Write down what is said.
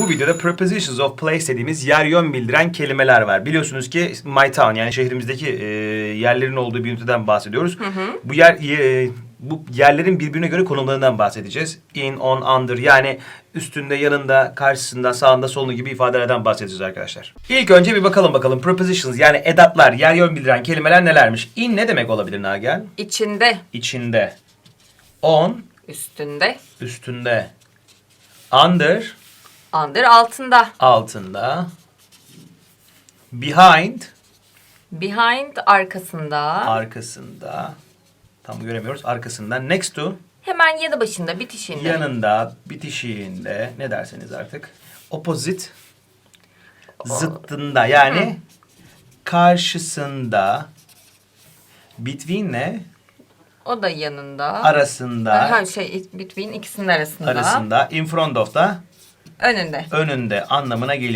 Bu videoda prepositions of place dediğimiz yer yön bildiren kelimeler var. Biliyorsunuz ki my town yani şehrimizdeki e, yerlerin olduğu bir üniteden bahsediyoruz. Bu yer e, bu yerlerin birbirine göre konumlarından bahsedeceğiz. In, on, under yani üstünde, yanında, karşısında, sağında, solunda gibi ifadelerden bahsedeceğiz arkadaşlar. İlk önce bir bakalım bakalım prepositions yani edatlar, yer yön bildiren kelimeler nelermiş? In ne demek olabilir Nagihan? İçinde, İçinde. On, üstünde, üstünde. Under, under altında. altında. Behind, Behind arkasında. arkasında. Tam göremiyoruz. Arkasında. Next to, Hemen yanı başında, bitişinde. yanında, bitişiğinde. Ne derseniz artık. Opposite, zıttında. Yani karşısında. Between ne? O da yanında. Arasında. Ha, şey between ikisinin arasında. Arasında. In front of da Önünde. önünde anlamına geliyor.